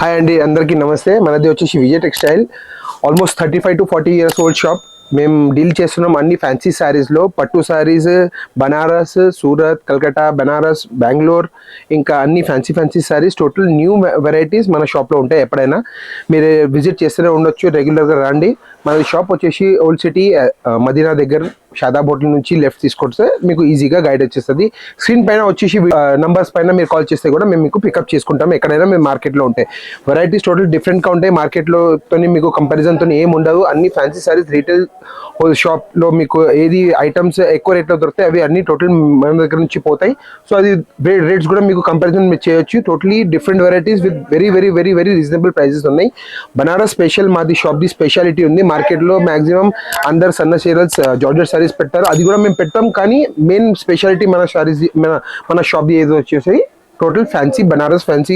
Hi అండి అందరికీ నమస్తే. మనది వచ్చేసి Vijay textile almost thirty five to forty years old shop మేము డీల్ చేస్తున్నాం అన్ని ఫ్యాన్సీ శారీస్లో పట్టు శారీస్ బనారస్ సూరత్ కల్కటా బనారస్ బెంగళూర్ ఇంకా అన్ని fancy fancy sarees total new varieties మన షాప్లో ఉంటాయి ఎప్పుడైనా. మీరు విజిట్ చేస్తూనే ఉండొచ్చు రెగ్యులర్గా రండి. మన షాప్ వచ్చేసి ఓల్డ్ సిటీ మదీనా దగ్గర షాదాబ్ హోటల్ నుంచి లెఫ్ట్ తీసుకొస్తే మీకు ఈజీగా గైడ్ వచ్చేస్తుంది. స్క్రీన్ పైన వచ్చేసి నంబర్స్ పైన మీరు కాల్ చేస్తే కూడా మేము మీకు పికప్ చేసుకుంటాం. ఎక్కడైనా మేము మార్కెట్లో ఉంటాయి వెరైటీస్ టోటల్ డిఫరెంట్గా ఉంటాయి. మార్కెట్లో మీకు కంపారిజన్తో ఏం ఉండదు. అన్ని ఫ్యాన్సీ సారీస్ రీటైల్ షాప్లో మీకు ఏది ఐటమ్స్ ఎక్కువ రేట్లో దొరుకుతాయి అవి అన్ని టోటల్ మన దగ్గర నుంచి పోతాయి. సో అది రేట్స్ కూడా మీకు కంపారిజన్ మీరు చేయొచ్చు. Totally different varieties with very very very very reasonable prices ఉన్నాయి. బనారస్ స్పెషల్ మాది షాప్ది స్పెషాలిటీ ఉంది. మార్కెట్లో మాక్సిమం అందరు సన్న చీరల్స్ జార్జెట్ సారీస్ పెట్టారు. అది కూడా మేము పెట్టాం కానీ మెయిన్ స్పెషాలిటీ మన శారీస్ మన మన షాప్ ఏదో వచ్చేసి టోటల్ ఫ్యాన్సీ బనారస్ ఫ్యాన్సీ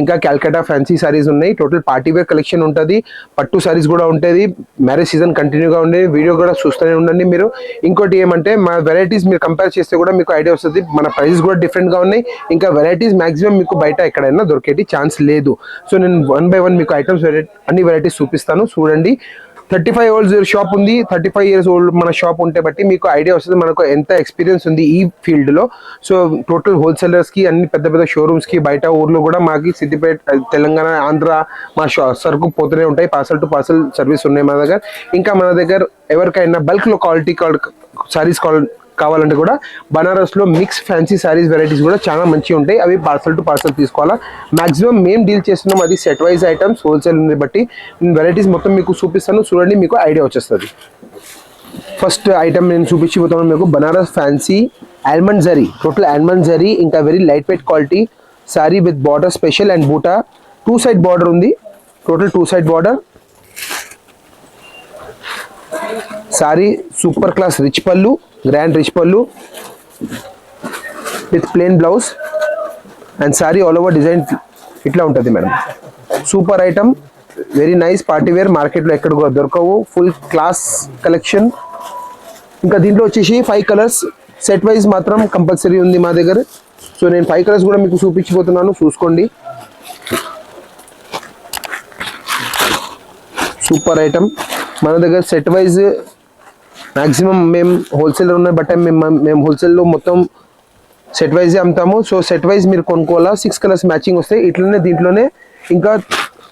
ఇంకా క్యాల్కటా ఫ్యాన్సీ సారీస్ ఉన్నాయి. టోటల్ పార్టీ వేర్ కలెక్షన్ ఉంటుంది. పట్టు సారీస్ కూడా ఉంటుంది. మ్యారేజ్ సీజన్ కంటిన్యూగా ఉండేది వీడియో కూడా చూస్తూనే ఉండండి మీరు. ఇంకోటి ఏమంటే మా వెరైటీస్ మీరు కంపేర్ చేస్తే కూడా మీకు ఐడియా వస్తుంది. మన ప్రైజెస్ కూడా డిఫరెంట్గా ఉన్నాయి. ఇంకా వెరైటీస్ మాక్సిమం మీకు బయట ఎక్కడైనా దొరికేటి ఛాన్స్ లేదు. సో నేను వన్ బై వన్ మీకు ఐటమ్స్ అన్ని వెరైటీస్ చూపిస్తాను. చూడండి. థర్టీ ఫైవ్ ఓల్డ్ షాప్ ఉంది. థర్టీ ఫైవ్ ఇయర్స్ ఓల్డ్ మన షాప్ ఉంటే బట్టి మీకు ఐడియా వస్తుంది మనకు ఎంత ఎక్స్పీరియన్స్ ఉంది ఈ ఫీల్డ్లో సో టోటల్ హోల్సేలర్స్కి అన్ని పెద్ద పెద్ద షోరూమ్స్కి బయట ఊర్లో కూడా మాకు సిద్దిపేట తెలంగాణ ఆంధ్ర మా షా సరుకు పోతూనే ఉంటాయి. పార్సల్ టు పార్సల్ సర్వీస్ ఉన్నాయి మన దగ్గర. ఇంకా మన దగ్గర ఎవరికైనా బల్క్లో క్వాలిటీ సారీస్ కాల్ కావాలంటే కూడా బనారస్లో మిక్స్ ఫ్యాన్సీ సారీస్ వెరైటీస్ కూడా చాలా మంచిగా ఉంటాయి. అవి పార్సల్ టు పార్సల్ తీసుకోవాలా. మాక్సిమం మేము డీల్ చేస్తున్నాం అది సెట్ వైజ్ ఐటమ్స్ హోల్సేల్ ఉంది బట్టి. వెరైటీస్ మొత్తం మీకు చూపిస్తాను. చూడండి మీకు ఐడియా వచ్చేస్తుంది. ఫస్ట్ ఐటమ్ నేను చూపించిపోతాను మీకు Banaras fancy almond zari total almond zari ఇంకా very light weight quality saree with border special and buta two side border ఉంది. Total two side border saree super class rich pallu grand rich pallu with plain blouse and saree all over design ఇట్లా ఉంటుంది madam super item very nice party wear మార్కెట్లో ఎక్కడ కూడా దొరకవు. Full class collection ఇంకా దీంట్లో వచ్చేసి ఫైవ్ కలర్స్ సెట్ వైజ్ మాత్రం కంపల్సరీ ఉంది మా దగ్గర. సో నేను ఫైవ్ కలర్స్ కూడా మీకు చూపించిపోతున్నాను చూసుకోండి. సూపర్ ఐటమ్ మన దగ్గర సెట్ వైజ్ మ్యాక్సిమం మేము హోల్సేలర్ ఉన్న బట్ మేము మేము హోల్సేల్లో మొత్తం సెట్ వైజే అమ్ముతాము. సో సెట్ వైజ్ మీరు కొనుక్కోవాలా? సిక్స్ కలర్స్ మ్యాచింగ్ వస్తాయి. ఇట్లనే దీంట్లోనే ఇంకా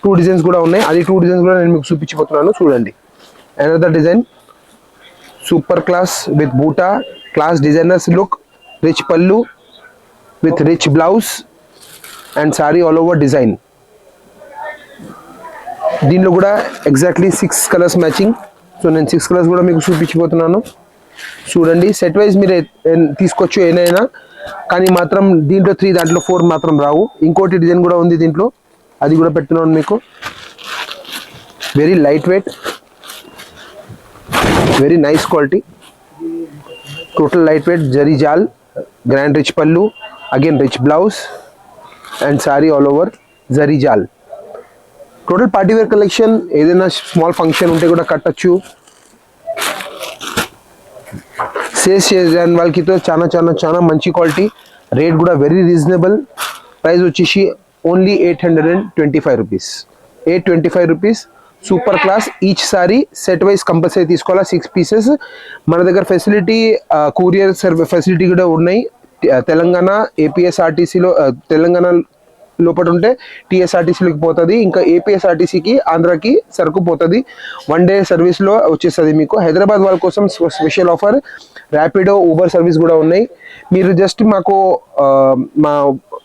టూ డిజైన్స్ కూడా ఉన్నాయి. అది టూ డిజైన్స్ కూడా నేను మీకు చూపించిపోతున్నాను చూడండి. Another design super class with buta. Class designers look rich pallu with rich blouse and saree all over design దీనిలో కూడా exactly six colours matching so నేను సిక్స్ కలర్స్ కూడా మీకు చూపించిపోతున్నాను చూడండి సెట్ వైజ్ మీరు తీసుకోవచ్చు ఏదైనా కానీ మాత్రం దీంట్లో త్రీ దాంట్లో ఫోర్ మాత్రం రావు. ఇంకోటి డిజైన్ కూడా ఉంది దీంట్లో. అది కూడా పెడుతున్నాను మీకు. Very light weight very nice quality total light weight zari jaal grand rich pallu again rich blouse and saree all over zari jaal total party wear collection ఏదైనా స్మాల్ ఫంక్షన్ ఉంటే కూడా కట్టచ్చు. సేల్స్ చేసిన వాళ్ళకి చాలా చాలా చాలా మంచి క్వాలిటీ రేట్ కూడా వెరీ రీజనబుల్ ప్రైస్ వచ్చేసి only eight hundred and twenty five rupees eight twenty five rupees super class each saree set wise compulsory తీసుకోవాలా? సిక్స్ పీసెస్ మన దగ్గర ఫెసిలిటీ కూరియర్ సర్వీ ఫెసిలిటీ కూడా ఉన్నాయి. తెలంగాణ ఏపీఎస్ఆర్టీసీలో తెలంగాణ లోపల ఉంటే టీఎస్ఆర్టీసీలోకి పోతుంది. ఇంకా ఏపీఎస్ఆర్టీసీకి ఆంధ్రాకి సరుకు పోతుంది. వన్ డే సర్వీస్లో వచ్చేస్తుంది మీకు. హైదరాబాద్ వాళ్ళ కోసం special offer. Rapido Uber service కూడా ఉన్నాయి. మీరు జస్ట్ మాకు మా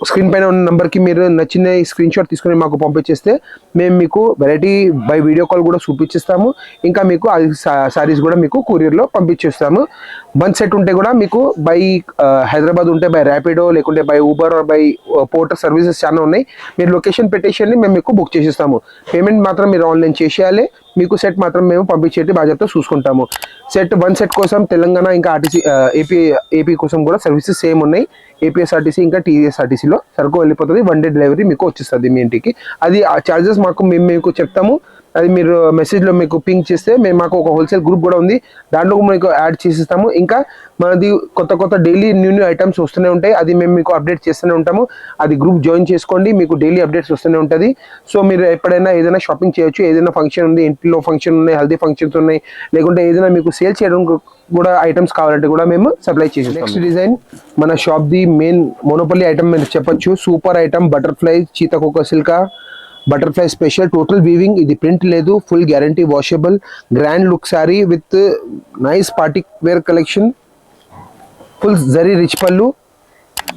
స్క్రీన్ పైన ఉన్న నెంబర్కి మీరు నచ్చిన స్క్రీన్ షాట్ తీసుకుని మాకు పంపించేస్తే మేము మీకు వెరైటీ బై వీడియో కాల్ కూడా చూపించేస్తాము. ఇంకా మీకు సారీస్ కూడా మీకు కొరియర్లో పంపించేస్తాము. వన్ సెట్ ఉంటే కూడా మీకు బై హైదరాబాద్ ఉంటే బై ర్యాపిడో లేకుంటే by Uber by Porter services చాలా ఉన్నాయి. మీరు లొకేషన్ పెట్టేసేయండి మేము మీకు బుక్ చేసేస్తాము. పేమెంట్ మాత్రం మీరు ఆన్లైన్ చేసేయాలి. మీకు సెట్ మాత్రం మేము పంపించేటి బాధ్యత చూసుకుంటాము. సెట్ వన్ సెట్ కోసం తెలంగాణ ఇంకా ఆర్టీసీ ఏపీ ఏపీ కోసం కూడా సర్వీసెస్ సేమ్ ఉన్నాయి. ఏపీఎస్ఆర్టీసీ ఇంకా టీఎస్ఆర్టీసీలో సరుకు వెళ్ళిపోతుంది. వన్ డే డెలివరీ మీకు వచ్చేస్తుంది మీ ఇంటికి. అది ఆ చార్జెస్ మాకు మేము మీకు చెప్తాము. అది మీరు మెసేజ్లో మీకు పింక్ చేస్తే మేము మాకు ఒక హోల్సేల్ గ్రూప్ కూడా ఉంది. దాంట్లో మీకు యాడ్ చేసిస్తాము. ఇంకా మనది కొత్త కొత్త డైలీ న్యూ న్యూ ఐటమ్స్ వస్తూనే ఉంటాయి. అది మేము మీకు అప్డేట్ చేస్తూనే ఉంటాము. అది గ్రూప్ జాయిన్ చేసుకోండి. మీకు డైలీ అప్డేట్స్ వస్తూనే ఉంటుంది. సో మీరు ఎప్పుడైనా ఏదైనా షాపింగ్ చేయొచ్చు. ఏదైనా ఫంక్షన్ ఉంది ఇంట్లో ఫంక్షన్ ఉన్నాయి హల్దీ ఫంక్షన్స్ ఉన్నాయి. లేకుంటే ఏదైనా మీకు సేల్ చేయడం కూడా ఐటమ్స్ కావాలంటే కూడా మేము సప్లై చేసి నెక్స్ట్ డిజైన్ మన షాప్ ది మెయిన్ మోనోపల్లి ఐటమ్ మీరు చెప్పొచ్చు. సూపర్ ఐటమ్ బటర్ఫ్లై చీతకొక సిల్కా బటర్ఫ్లై స్పెషల్ టోటల్ వీవింగ్ ఇది ప్రింట్ లేదు full guarantee washable grand look saree with nice party wear collection full zari rich pallu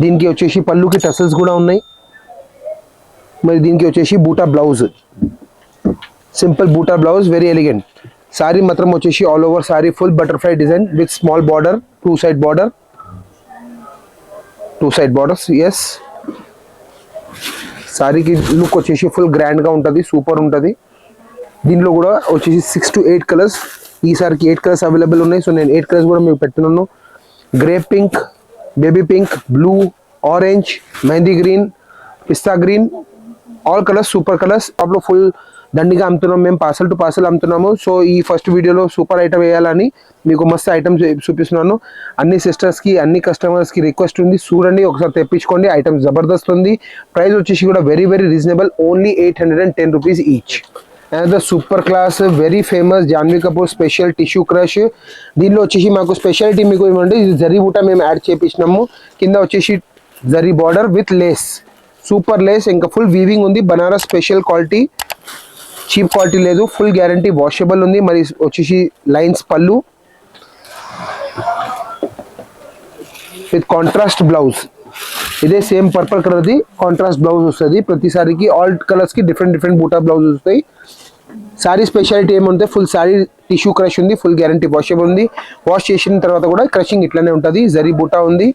దీనికి వచ్చేసి పళ్ళుకి టసల్స్ కూడా ఉన్నాయి. మరి దీనికి వచ్చేసి buta blouse simple buta blouse very elegant saree మాత్రం వచ్చేసి all over saree full butterfly design with small border two side border two side borders yes సారీకి లుక్ వచ్చేసి ఫుల్ గ్రాండ్గా ఉంటుంది సూపర్ ఉంటుంది. దీనిలో కూడా వచ్చేసి సిక్స్ టు ఎయిట్ కలర్స్ ఈసారికి ఎయిట్ కలర్స్ అవైలబుల్ ఉన్నాయి. సో నేను ఎయిట్ కలర్స్ కూడా మీకు పెడుతున్నాను grey pink baby pink blue orange mehndi green pista green all colours super colours అప్పుడు ఫుల్ దండిగా అమ్ముతున్నాం మేము పార్సల్ టు పార్సల్ అమ్ముతున్నాము. సో ఈ ఫస్ట్ వీడియోలో సూపర్ ఐటమ్ వేయాలని మీకు మస్తు ఐటమ్ చూపిస్తున్నాను. అన్ని సిస్టర్స్కి అన్ని కస్టమర్స్కి రిక్వెస్ట్ ఉంది. చూడండి ఒకసారి తెప్పించుకోండి. ఐటమ్ జబర్దస్త్ ఉంది. ప్రైస్ వచ్చేసి కూడా very very reasonable only eight hundred and ten rupees each and the super class very famous Janhvi Kapoor special tissue crush దీనిలో వచ్చేసి మాకు స్పెషాలిటీ మీకు ఏమంటే ఇది జరీ బూట మేము యాడ్ చేపించినాము కింద వచ్చేసి zari border with lace super lace ఇంకా ఫుల్ వీవింగ్ ఉంది. Banaras special quality cheap quality లేదు ఫుల్ గ్యారంటీ వాషబుల్ ఉంది. మరి వచ్చేసి lines pallu. With contrast blouse ఇదే సేమ్ పర్పల్ కలర్ది కాంట్రాస్ట్ బ్లౌజ్ వస్తుంది. ప్రతిసారికి ఆల్ కలర్స్కి డిఫరెంట్ డిఫరెంట్ బూటా బ్లౌజ్ వస్తాయి. శారీ స్పెషాలిటీ ఏముంటే ఫుల్ శారీ టిష్యూ క్రష్ ఉంది ఫుల్ గ్యారంటీ వాషబుల్ ఉంది. వాష్ చేసిన తర్వాత కూడా క్రషింగ్ ఇట్లానే ఉంటుంది. జరీ బూటా ఉంది.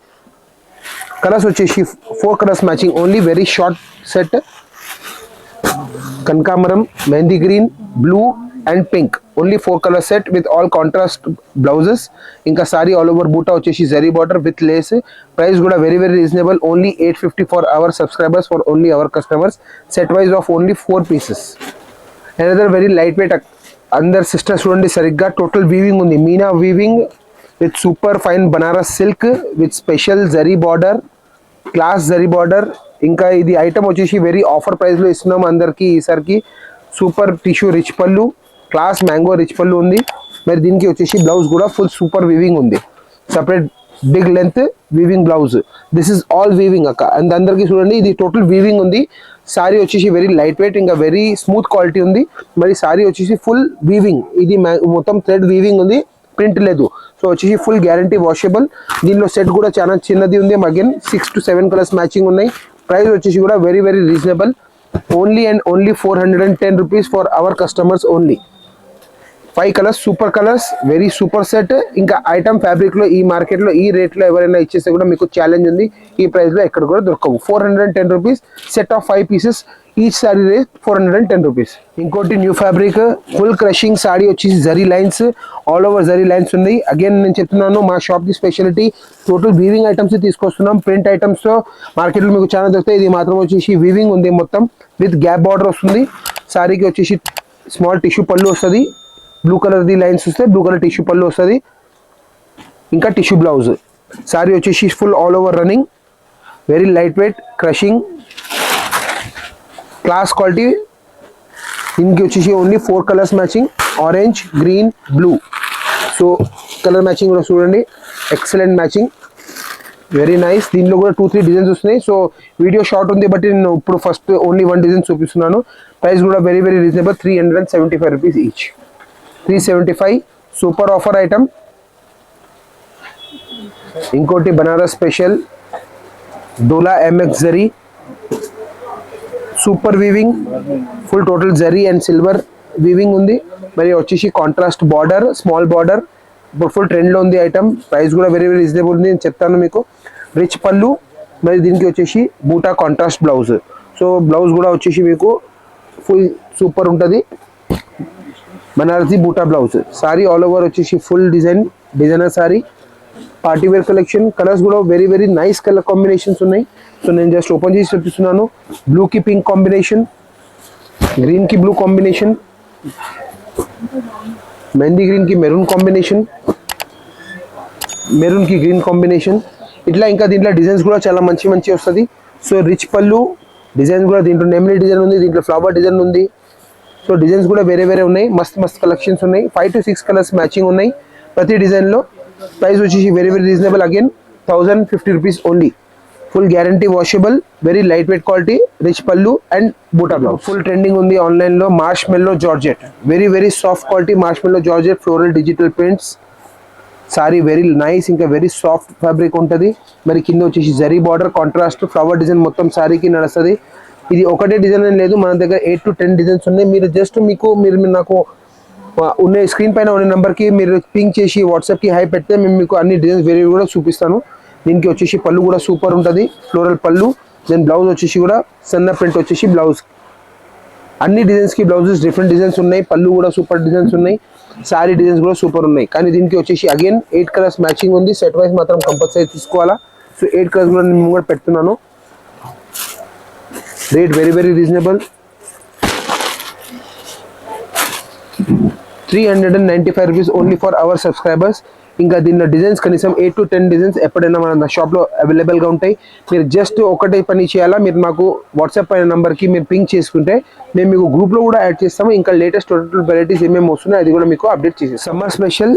కలర్స్ వచ్చేసి four colours matching only very short set kanakambaram mehndi green blue and pink only four colour set with all contrast blouses ఇంకా సారీ ఆల్ ఓవర్ బూటా వచ్చేసి zari border with lace price కూడా very very reasonable only eight fifty for our subscribers for only our customers set wise of only four pieces another very light weight అందరు sisters చూడండి సరిగ్గా total weaving ఉంది meena weaving with super fine Banaras silk with special zari border class zari border ఇంకా ఇది item వచ్చేసి very offer ప్రైస్లో ఇస్తున్నాం అందరికి ఈసారికి. Super tissue rich pallu class mango rich pallu ఉంది. మరి దీనికి వచ్చేసి బ్లౌజ్ కూడా ఫుల్ సూపర్ వీవింగ్ ఉంది. Separate big length weaving blouse this is all weaving అక్క. అండ్ అందరికి చూడండి ఇది టోటల్ వీవింగ్ ఉంది. సారీ వచ్చేసి వెరీ లైట్ వెయిట్ ఇంకా వెరీ స్మూత్ క్వాలిటీ ఉంది. మరి సారీ వచ్చేసి ఫుల్ వీవింగ్ ఇది మ్యా- మొత్తం థ్రెడ్ వీవింగ్ ఉంది. ప్రింట్ లేదు. సో వచ్చేసి ఫుల్ గ్యారంటీ వాషబుల్ దీనిలో సెట్ కూడా చాలా చిన్నది ఉంది. Again six to seven colours matching ఉన్నాయి. ప్రైస్ వచ్చేసి కూడా very very reasonable only and only four hundred and ten rupees for our customers only five colours super colours very super set ఇంకా item ఫ్యాబ్రిక్లో ఈ మార్కెట్లో ఈ రేట్లో ఎవరైనా ఇచ్చేస్తే కూడా మీకు ఛాలెంజ్ ఉంది. ఈ ప్రైస్లో ఎక్కడ కూడా దొరకవు. Four hundred ten rupees set of five pieces each saree rate four hundred and ten rupees ఇంకోటి new fabric full crushing saree వచ్చేసి zari lines all over zari lines ఉన్నాయి. అగైన్ నేను చెప్తున్నాను మా షాప్కి స్పెషాలిటీ టోటల్ వీవింగ్ ఐటమ్స్ తీసుకొస్తున్నాం. Print items మార్కెట్లో మీకు చాలా దొరుకుతాయి ఇది మాత్రం వచ్చేసి వీవింగ్ ఉంది మొత్తం. విత్ గ్యాప్ బార్డర్ వస్తుంది. సారీకి వచ్చేసి స్మాల్ టిష్యూ పళ్ళు వస్తుంది. బ్లూ కలర్ ది లైన్స్ వస్తే బ్లూ కలర్ టిష్యూ పళ్ళు వస్తుంది. ఇంకా టిష్యూ బ్లౌజ్ సారీ వచ్చేసి full all over running very light weight crushing class quality దీనికి వచ్చేసి only four colours matching orange green blue so colour matching కూడా చూడండి. ఎక్సలెంట్ మ్యాచింగ్ వెరీ నైస్ దీనిలో కూడా టూ త్రీ డిజైన్స్ వస్తున్నాయి. సో వీడియో షార్ట్ ఉంది బట్టి నేను ఇప్పుడు ఫస్ట్ ఓన్లీ వన్ డిజైన్ చూపిస్తున్నాను. ప్రైస్ కూడా very very reasonable three hundred and seventy five rupees each three seventy five super offer item. ఇంకోటి Banaras special dola MX zari super weaving full total zari and silver weaving ఉంది. మరి వచ్చేసి contrast border small border ఇప్పుడు full ట్రెండ్లో ఉంది item. Price కూడా very very reasonable ఉంది. నేను చెప్తాను మీకు. రిచ్ పళ్ళు మరి దీనికి వచ్చేసి buta contrast blouse. So blouse కూడా వచ్చేసి మీకు ఫుల్ సూపర్ ఉంటుంది. Banarasi buta blouse saree all over వచ్చేసి full design designer saree party wear collection colours కూడా very very nice colour combinations ఉన్నాయి సో నేను జస్ట్ ఓపెన్ చేసి చూపిస్తున్నాను బ్లూకి పింక్ కాంబినేషన్ గ్రీన్కి బ్లూ కాంబినేషన్ మెహందీ గ్రీన్కి మెరూన్ కాంబినేషన్ మెరూన్కి గ్రీన్ కాంబినేషన్ ఇట్లా ఇంకా దీంట్లో డిజైన్స్ కూడా చాలా మంచి మంచి వస్తుంది సో రిచ్ పళ్ళు డిజైన్ కూడా దీంట్లో నెమిలీ డిజైన్ ఉంది దీంట్లో ఫ్లవర్ డిజైన్ ఉంది సో డిజైన్స్ కూడా వేరే వేరే ఉన్నాయి. మస్త్ మస్త్ కలెక్షన్స్ ఉన్నాయి. Five to six colours matching ఉన్నాయి. ప్రతి డిజైన్లో ప్రైస్ వచ్చేసి very very reasonable again thousand fifty rupees only full guarantee washable very light weight quality rich pallu and buta blouse full trending ఉంది ఆన్లైన్లో marshmallow georgette very very soft quality marshmallow georgette floral digital prints saree very nice ఇంకా very soft fabric ఉంటుంది. మరి కింద వచ్చేసి zari border contrast flower design మొత్తం సారీకి నడుస్తుంది. ఇది ఒకటే డిజైన్ అని లేదు. మన దగ్గర ఎయిట్ టు టెన్ డిజైన్స్ ఉన్నాయి. మీరు జస్ట్ మీకు మీరు నాకు ఉన్న స్క్రీన్ పైన ఉన్న నెంబర్కి మీరు పింక్ చేసి వాట్సాప్కి హై పెడితే మేము మీకు అన్ని డిజైన్స్ వేరే కూడా చూపిస్తాను. దీనికి వచ్చేసి పళ్ళు కూడా సూపర్ ఉంటుంది. ఫ్లోరల్ పళ్ళు దెన్ బ్లౌజ్ వచ్చేసి కూడా సన్న ప్రింట్ వచ్చేసి బ్లౌజ్ అన్ని డిజైన్స్కి బ్లౌజెస్ డిఫరెంట్ డిజైన్స్ ఉన్నాయి. పళ్ళు కూడా సూపర్ డిజైన్స్ ఉన్నాయి. శారీ డిజైన్స్ కూడా సూపర్ ఉన్నాయి. కానీ దీనికి వచ్చేసి అగైన్ ఎయిట్ కలర్స్ మ్యాచింగ్ ఉంది. సెట్ వైజ్ మాత్రం కంపల్సరీ తీసుకోవాలా. సో ఎయిట్ కలర్స్ కూడా నేను కూడా పెడుతున్నాను. Rate very very reasonable three hundred and ninety five rupees only for our subscribers ఇంకా దీనిలో డిజైన్స్ కనీసం ఎయిట్ టు టెన్ డిజైన్స్ ఎప్పుడైనా మన షాప్లో అవైలబుల్గా ఉంటాయి. మీరు జస్ట్ ఒకటే పని చేయాలా? మీరు మాకు వాట్సాప్ పైన నెంబర్కి మీరు పింక్ చేసుకుంటే మేము మీకు గ్రూప్లో కూడా యాడ్ చేస్తాము. ఇంకా లేటెస్ట్ టోటల్ వెరైటీస్ ఏమేమి వస్తున్నాయి అది కూడా మీకు అప్డేట్ చేసేస్తాం summer special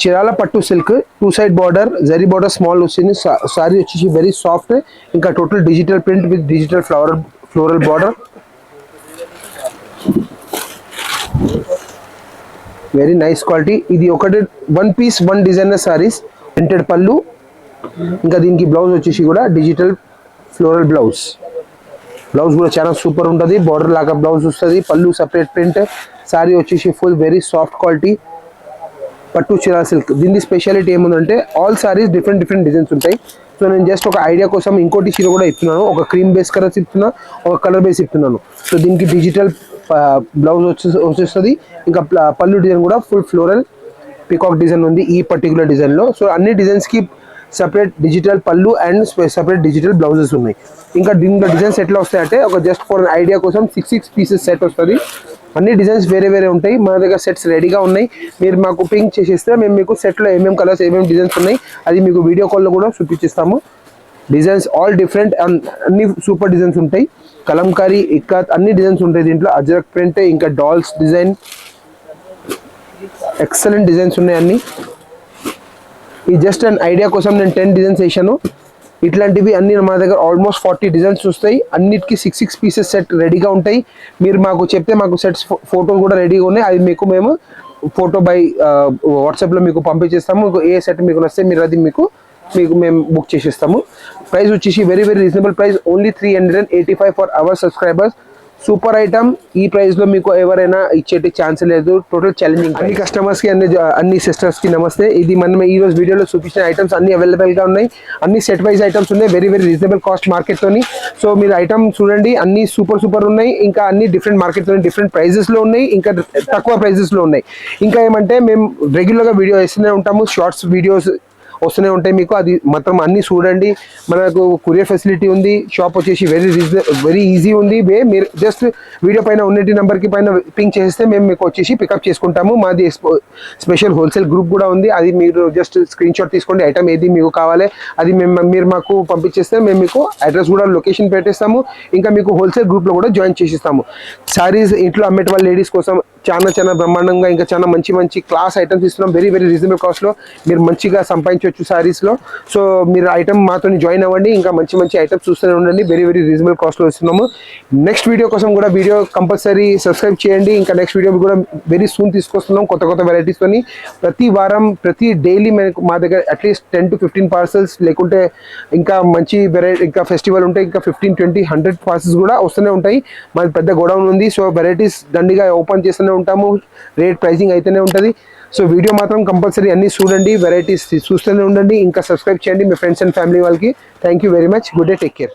Chirala pattu silk two side border zari border small వచ్చింది సారీ వచ్చేసి వెరీ సాఫ్ట్ ఇంకా total digital print with digital flower floral border very nice quality ఇది ఒకటి one piece one designer sarees printed pallu ఇంకా దీనికి blouse వచ్చేసి కూడా digital floral blouse blouse కూడా చాలా సూపర్ ఉంటుంది. బార్డర్ లాగా బ్లౌజ్ వస్తుంది. పళ్ళు సపరేట్ ప్రింట్ సారీ వచ్చేసి full very soft quality pattu చిరా silk దీని స్పెషాలిటీ ఏముందంటే all sarees different different designs ఉంటాయి. సో నేను జస్ట్ ఒక ఐడియా కోసం ఇంకోటి చీర కూడా ఇస్తున్నాను ఒక క్రీమ్ బేస్ కలర్స్ ఇస్తున్నా ఒక కలర్ బేస్ ఇస్తున్నాను సో దీనికి డిజిటల్ బ్లౌజ్ వచ్చే వచ్చేస్తుంది. ఇంకా పళ్ళు డిజైన్ కూడా ఫుల్ ఫ్లోరల్ పికాక్ డిజైన్ ఉంది ఈ పర్టికులర్ డిజైన్లో సో అన్ని డిజైన్స్కి separate digital pallu and separate digital blouses ఉన్నాయి. ఇంకా దీంట్లో డిజైన్స్ ఎట్లా వస్తాయంటే ఒక జస్ట్ ఫర్ ఐడియా కోసం సిక్స్ సిక్స్ పీసెస్ సెట్ వస్తుంది. అన్ని డిజైన్స్ వేరే వేరే ఉంటాయి. మన దగ్గర సెట్స్ రెడీగా ఉన్నాయి. మీరు మాకు పింక్ చేసేస్తే మేము మీకు సెట్లో ఏమేమి కలర్స్ ఏమేమి డిజైన్స్ ఉన్నాయి అది మీకు వీడియో కాల్లో కూడా చూపించిస్తాము. డిజైన్స్ ఆల్ డిఫరెంట్ అన్ని సూపర్ డిజైన్స్ ఉంటాయి. కలంకారీ ఇక్కత్ అన్ని డిజైన్స్ ఉంటాయి దీంట్లో. అజరక్ ప్రింట్ ఇంకా డాల్స్ డిజైన్ ఎక్సలెంట్ డిజైన్స్ ఉన్నాయి అన్ని. ఈ జస్ట్ అండ్ ఐడియా కోసం నేను టెన్ డిజైన్స్ వేసాను. ఇట్లాంటివి అన్ని మా దగ్గర ఆల్మోస్ట్ ఫార్టీ డిజైన్స్ వస్తాయి. అన్నిటికీ సిక్స్ సిక్స్ పీసెస్ సెట్ రెడీగా ఉంటాయి. మీరు మాకు చెప్తే మాకు సెట్స్ ఫోటోలు కూడా రెడీగా ఉన్నాయి. అది మీకు మేము ఫోటో బై వాట్సాప్లో మీకు పంపించేస్తాము. మీకు ఏ సెట్ మీకు నచ్చితే మీరు అది మీకు మీకు మేము బుక్ చేసేస్తాము. ప్రైస్ వచ్చేసి very very reasonable price only three hundred and eighty five for our subscribers super item. ఈ ప్రైస్లో మీకు ఎవరైనా ఇచ్చేటి ఛాన్స్ లేదు. టోటల్ ఛాలెంజింగ్ అన్ని కస్టమర్స్కి అన్ని అన్ని సిస్టర్స్కి నమస్తే. ఇది మనం ఈ రోజు వీడియోలో చూపించిన ఐటమ్స్ అన్ని అవైలబుల్గా ఉన్నాయి. అన్ని సెట్ వైజ్ ఐటమ్స్ ఉన్నాయి. Very very reasonable cost market తోని. సో మీరు ఐటమ్ చూడండి. అన్ని సూపర్ సూపర్ ఉన్నాయి. ఇంకా అన్ని డిఫరెంట్ మార్కెట్ తోని డిఫరెంట్ ప్రైజెస్లో ఉన్నాయి. ఇంకా తక్కువ ప్రైజెస్లో ఉన్నాయి. ఇంకా ఏమంటే మేము రెగ్యులర్గా వీడియో వేస్తూనే ఉంటాము. షార్ట్స్ వీడియోస్ వస్తూనే ఉంటాయి మీకు. అది మొత్తం అన్ని చూడండి. మనకు కొరియర్ ఫెసిలిటీ ఉంది. షాప్ వచ్చేసి వెరీ వెరీ ఈజీ ఉంది. వే మీరు జస్ట్ వీడియో పైన ఉన్నటి నెంబర్కి పైన పింక్ చేస్తే మేము మీకు వచ్చేసి పికప్ చేసుకుంటాము. మాది స్పెషల్ హోల్సేల్ గ్రూప్ కూడా ఉంది. అది మీరు జస్ట్ స్క్రీన్ షాట్ తీసుకోండి. ఐటమ్ ఏది మీకు కావాలి అది మేము మీరు మాకు పంపించేస్తే మేము మీకు అడ్రస్ కూడా లొకేషన్ పెట్టేస్తాము. ఇంకా మీకు హోల్సేల్ గ్రూప్లో కూడా జాయిన్ చేసిస్తాము. శారీస్ ఇంట్లో అమ్మేట వాళ్ళ లేడీస్ కోసం చాలా చాలా బ్రహ్మాండంగా ఇంకా చాలా మంచి మంచి క్లాస్ ఐటమ్స్ ఇస్తున్నాం. వెరీ వెరీ రీజనబుల్ కాస్ట్లో మీరు మంచిగా సంపాదించవచ్చు శారీస్లో సో మీరు ఐటమ్ మాతో జాయిన్ అవ్వండి. ఇంకా మంచి మంచి ఐటమ్స్ చూస్తూనే ఉండండి. వెరీ వెరీ రీజనబుల్ కాస్ట్లో ఇస్తున్నాము. నెక్స్ట్ వీడియో కోసం కూడా వీడియో కంపల్సరీ సబ్స్క్రైబ్ చేయండి. ఇంకా నెక్స్ట్ వీడియో కూడా వెరీ సూన్ తీసుకొస్తున్నాం కొత్త కొత్త వెరైటీస్తోని ప్రతి వారం ప్రతి డైలీ మనకు మా దగ్గర at least ten to fifteen parcels లేకుంటే ఇంకా మంచి వెరైటీ ఇంకా ఫెస్టివల్ ఉంటే ఇంకా ఫిఫ్టీన్ ట్వంటీ హండ్రెడ్ పార్సల్స్ కూడా వస్తూనే ఉంటాయి. మాది పెద్ద గోడౌన్ ఉంది. సో వెరైటీస్ దండిగా ఓపెన్ చేస్తూనే ఉంటాము. రేట్ ప్రైసింగ్ అయితేనే ఉంటుంది. సో వీడియో మాత్రం కంపల్సరీ అన్ని చూడండి వెరైటీస్ చూస్తూనే ఉండండి ఇంకా సబ్స్క్రైబ్ చేయండి మీ ఫ్రెండ్స్ అండ్ ఫ్యామిలీ వాళ్ళకి. Thank you very much good day take care